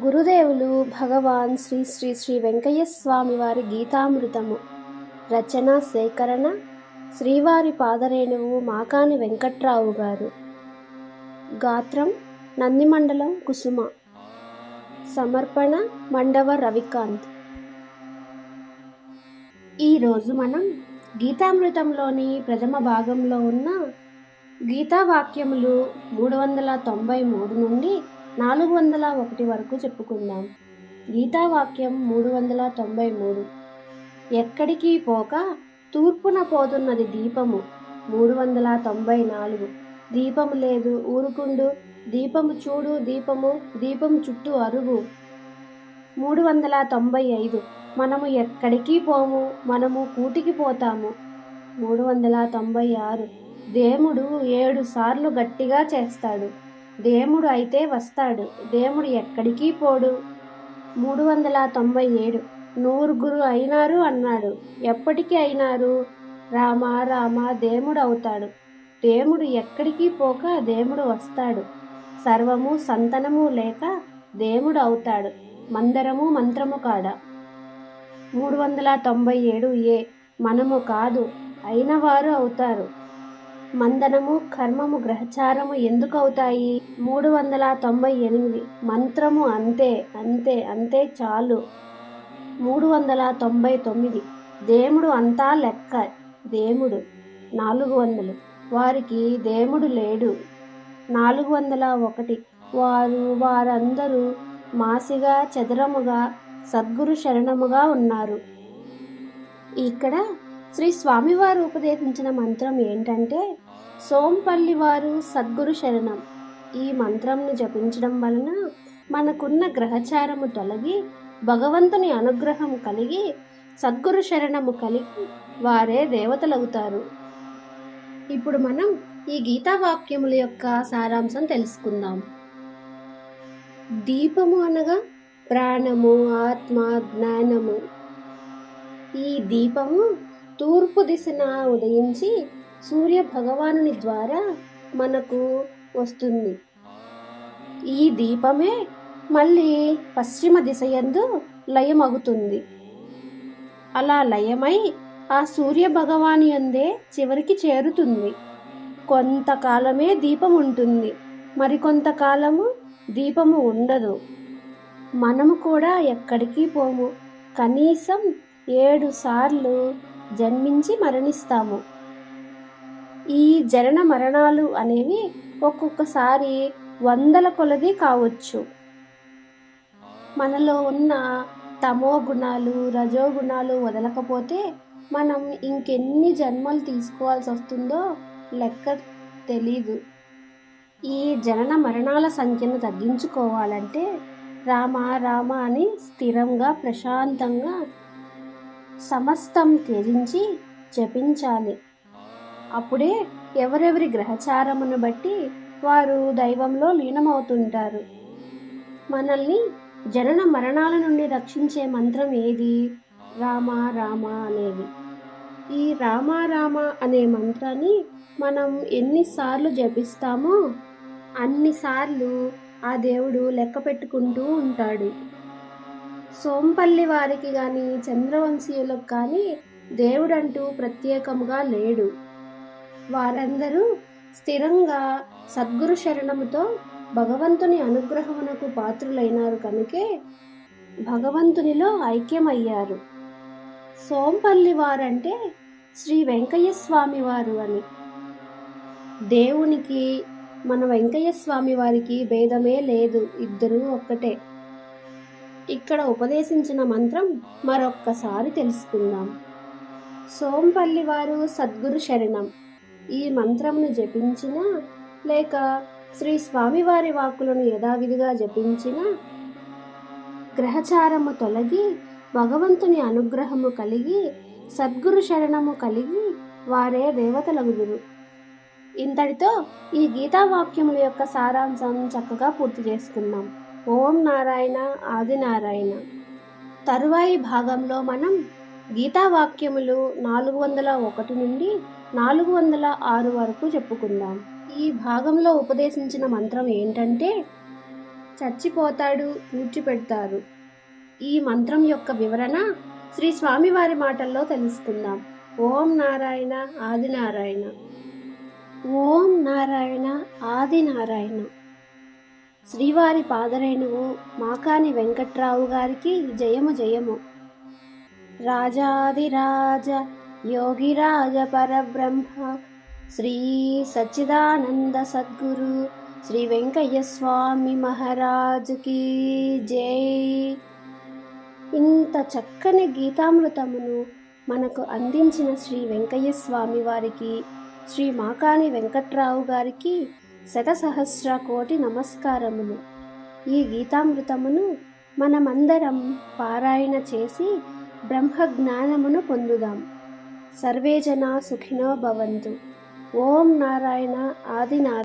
గురుదేవులు భగవాన్ శ్రీ శ్రీ శ్రీ వెంకయ్య స్వామి వారి గీతామృతము. రచన సేకరణ శ్రీవారి పాదరేణువు మాకాని వెంకట్రావు గారు. గాత్రం నందిమండలం కుసుమ. సమర్పణ మండవ రవికాంత్. ఈరోజు మనం గీతామృతంలోని ప్రథమ భాగంలో ఉన్న గీతా వాక్యములు మూడు వందల తొంభై మూడు నుండి నాలుగు వందల ఒకటి వరకు చెప్పుకుందాం. గీతా వాక్యం మూడు వందల తొంభై మూడు. ఎక్కడికి పోక తూర్పున పోతున్నది దీపము. మూడు వందల తొంభై నాలుగు. దీపము లేదు ఊరుకుండు. దీపము చూడు దీపము దీపం చుట్టూ అరుగు. మూడు వందల తొంభై ఐదు. మనము ఎక్కడికి పోము? మనము కూటికి పోతాము. మూడు వందల తొంభై ఆరు. దేవుడు ఏడు సార్లు గట్టిగా చేస్తాడు. దేవుడు అయితే వస్తాడు. దేవుడు ఎక్కడికి పోడు? మూడు వందల తొంభై ఏడు నూరుగురు అయినారు అన్నాడు. ఎప్పటికీ అయినారు? రామ రామ దేముడు అవుతాడు. దేముడు ఎక్కడికి పోక దేముడు వస్తాడు. సర్వము సంతనము లేక దేవుడు అవుతాడు. మందరము మంత్రము కాడ. మూడు వందల తొంభై ఏడు ఏ మనము కాదు. అయినవారు అవుతారు. మందనము కర్మము గ్రహచారము ఎందుకు అవుతాయి మూడు వందల తొంభై ఎనిమిది మంత్రము అంతే అంతే అంతే చాలు. మూడు వందల తొంభై తొమ్మిది దేముడు అంతా లెక్క దేవుడు. నాలుగు వందలు వారికి దేవుడు లేడు. నాలుగు వందల ఒకటి వారు వారందరూ మాసిగా చదరముగా సద్గురు శరణముగా ఉన్నారు. ఇక్కడ శ్రీ స్వామివారు ఉపదేశించిన మంత్రం ఏంటంటే సోంపల్లి వారు సద్గురు శరణం. ఈ మంత్రంను జపించడం వలన మనకున్న గ్రహచారము తొలగి భగవంతుని అనుగ్రహం కలిగి సద్గురు శరణము కలిగి వారే దేవతలవుతారు. ఇప్పుడు మనం ఈ గీతావాక్యముల యొక్క సారాంశం తెలుసుకుందాం. దీపము అనగా ప్రాణము ఆత్మ జ్ఞానము. ఈ దీపము తూర్పు దిశన ఉదయించి సూర్య భగవానుని ద్వారా మనకు వస్తుంది. ఈ దీపమే మళ్ళీ పశ్చిమ దిశయందు లయమగుతుంది. అలా లయమై ఆ సూర్య భగవాని అందే చివరికి చేరుతుంది. కొంతకాలమే దీపం ఉంటుంది మరికొంతకాలము దీపము ఉండదు. మనము కూడా ఎక్కడికి పోము. కనీసం ఏడు సార్లు జన్మించి మరణిస్తాము. ఈ జనన మరణాలు అనేవి ఒక్కొక్కసారి వందల కొలది కావచ్చు. మనలో ఉన్న తమో గుణాలు రజో గుణాలు వదలకపోతే మనం ఇంకెన్ని జన్మలు తీసుకోవాల్సి వస్తుందో లెక్క తెలీదు. ఈ జనన మరణాల సంఖ్యను తగ్గించుకోవాలంటే రామ రామ అని స్థిరంగా ప్రశాంతంగా సమస్తం త్యజించి జపించాలి. అప్పుడే ఎవరెవరి గ్రహచారమును బట్టి వారు దైవంలో లీనమవుతుంటారు. మనల్ని జనన మరణాల నుండి రక్షించే మంత్రం ఏది? రామ రామ అనేది ఈ రామ రామ అనే మంత్రాన్ని మనం ఎన్నిసార్లు జపిస్తామో అన్నిసార్లు ఆ దేవుడు లెక్క పెట్టుకుంటూ ఉంటాడు. సోంపల్లి వారికి కానీ చంద్రవంశీయులకు కానీ దేవుడంటూ ప్రత్యేకముగా లేడు. వారందరూ స్థిరంగా సద్గురు శరణముతో భగవంతుని అనుగ్రహమునకు పాత్రులైనారు కనుకే భగవంతునిలో ఐక్యమయ్యారు. సోంపల్లి వారంటే శ్రీ వెంకయ్య స్వామి వారు అని. దేవునికి మన వెంకయ్య స్వామి వారికి భేదమే లేదు ఇద్దరూ ఒక్కటే. ఇక్కడ ఉపదేశించిన మంత్రం మరొక్కసారి తెలుసుకుందాం. సోంపల్లి వారు సద్గురు శరణం. ఈ మంత్రమును జపించిన లేక శ్రీ స్వామివారి వాక్కులను యథావిధిగా జపించిన గ్రహచారము తొలగి భగవంతుని అనుగ్రహము కలిగి సద్గురు శరణము కలిగి వారే దేవతలగుదురు. ఇంతటితో ఈ గీతావాక్యముల యొక్క సారాంశం చక్కగా పూర్తి చేసుకున్నాం ఓం నారాయణ ఆది నారాయణ. తరువాయి భాగంలో మనం గీతా వాక్యములు నాలుగు వందల ఒకటి నుండి నాలుగు వందల ఆరు వరకు చెప్పుకుందాం. ఈ భాగంలో ఉపదేశించిన మంత్రం ఏంటంటే చచ్చిపోతాడు పూడ్చిపెడతారు ఈ మంత్రం యొక్క వివరణ శ్రీ స్వామివారి మాటల్లో తెలుసుకుందాం. ఓం నారాయణ ఆది నారాయణ. ఓం నారాయణ ఆది నారాయణ. శ్రీవారి పాదరేణువు మాకాని వెంకట్రావు గారికి జయము జయము. రాజాదిరాజ యోగిరాజ పరబ్రహ్మ శ్రీ సచ్చిదానంద సద్గురు శ్రీ వెంకయ్య స్వామి మహారాజుకి జై. ఇంత చక్కని గీతామృతమును మనకు అందించిన శ్రీ వెంకయ్య స్వామి వారికి శ్రీ మాకాని వెంకట్రావు గారికి శతసహస్ర కోటి నమస్కారములు. ఈ గీతామృతమును మనమందరం పారాయణ చేసి బ్రహ్మ జ్ఞానమును పొందుదాం. సర్వే జనా సుఖినో భవంతు. ఓం నారాయణ ఆది నారాయణ.